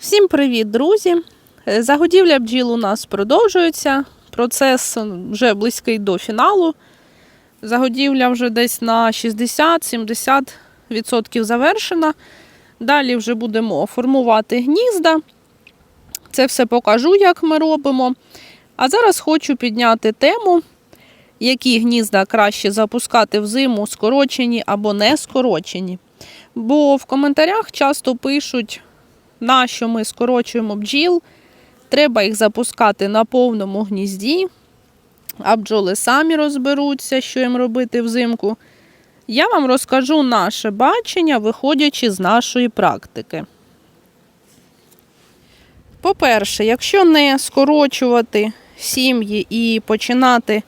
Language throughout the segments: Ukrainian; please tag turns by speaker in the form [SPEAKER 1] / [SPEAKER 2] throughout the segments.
[SPEAKER 1] Всім привіт, друзі! Е, Загодівля бджіл у нас продовжується. Процес вже близький до фіналу. Загодівля вже десь на 60-70% завершена. Далі вже будемо формувати гнізда. Це все покажу, як ми робимо. А зараз хочу підняти тему, які гнізда краще запускати взиму, скорочені або не скорочені. Бо в коментарях часто пишуть, на що ми скорочуємо бджіл. Треба їх запускати на повному гнізді, а бджоли самі розберуться, що їм робити взимку. Я вам розкажу наше бачення, виходячи з нашої практики. По-перше, якщо не скорочувати сім'ї і починати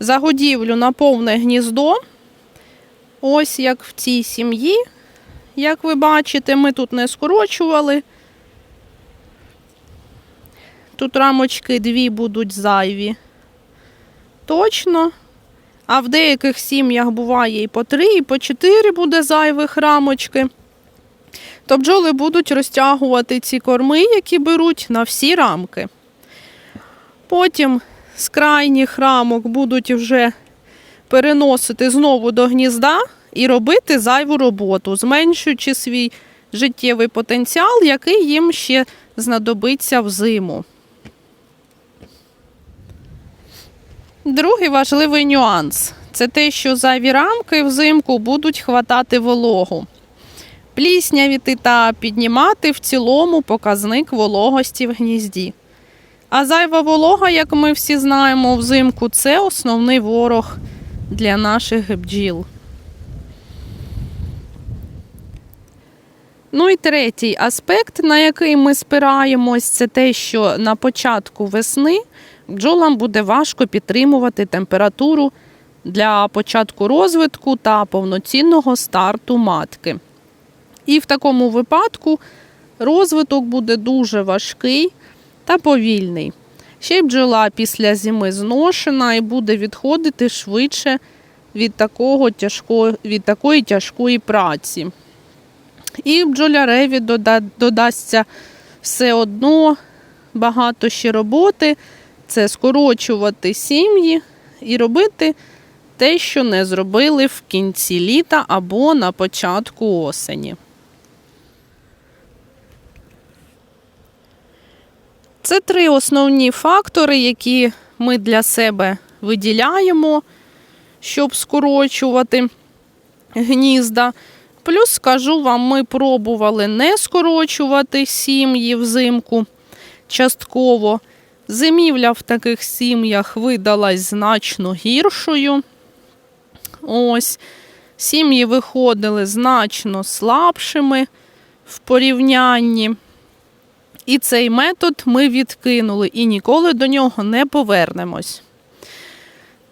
[SPEAKER 1] загодівлю на повне гніздо, ось як в цій сім'ї, як ви бачите, ми тут не скорочували. Тут рамочки дві будуть зайві. Точно. А в деяких сім'ях буває і по три, і по чотири буде зайвих рамочки. То бджоли будуть розтягувати ці корми, які беруть на всі рамки. Потім з крайніх рамок будуть вже переносити знову до гнізда і робити зайву роботу, зменшуючи свій життєвий потенціал, який їм ще знадобиться взиму. Другий важливий нюанс це те, що зайві рамки взимку будуть хватати вологу, пліснявіти та піднімати в цілому показник вологості в гнізді. А зайва волога, як ми всі знаємо, взимку це основний ворог для наших бджіл. Ну і третій аспект, на який ми спираємось, це те, що на початку весни бджолам буде важко підтримувати температуру для початку розвитку та повноцінного старту матки. І в такому випадку розвиток буде дуже важкий та повільний. Ще й бджола після зими зношена і буде відходити швидше від, такого тяжко, від такої тяжкої праці. І бджоляреві дода, додасться все одно багато ще роботи. Це скорочувати сім'ї і робити те, що не зробили в кінці літа або на початку осені. Це три основні фактори, які ми для себе виділяємо, щоб скорочувати гнізда. Плюс скажу вам, ми пробували не скорочувати сім'ї взимку частково. Зимівля в таких сім'ях видалась значно гіршою. Ось. Сім'ї виходили значно слабшими в порівнянні. І цей метод ми відкинули і ніколи до нього не повернемось.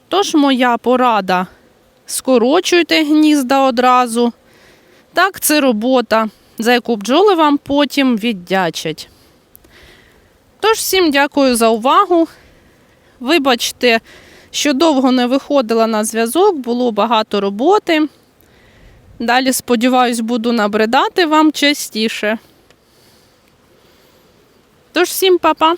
[SPEAKER 1] Тож моя порада: скорочуйте гнізда одразу. Так, це робота, за яку бджоли вам потім віддячать. Тож, всім дякую за увагу. Вибачте, що довго не виходила на зв'язок, було багато роботи. Далі, сподіваюсь, буду набридати вам частіше. Тож, всім па-па!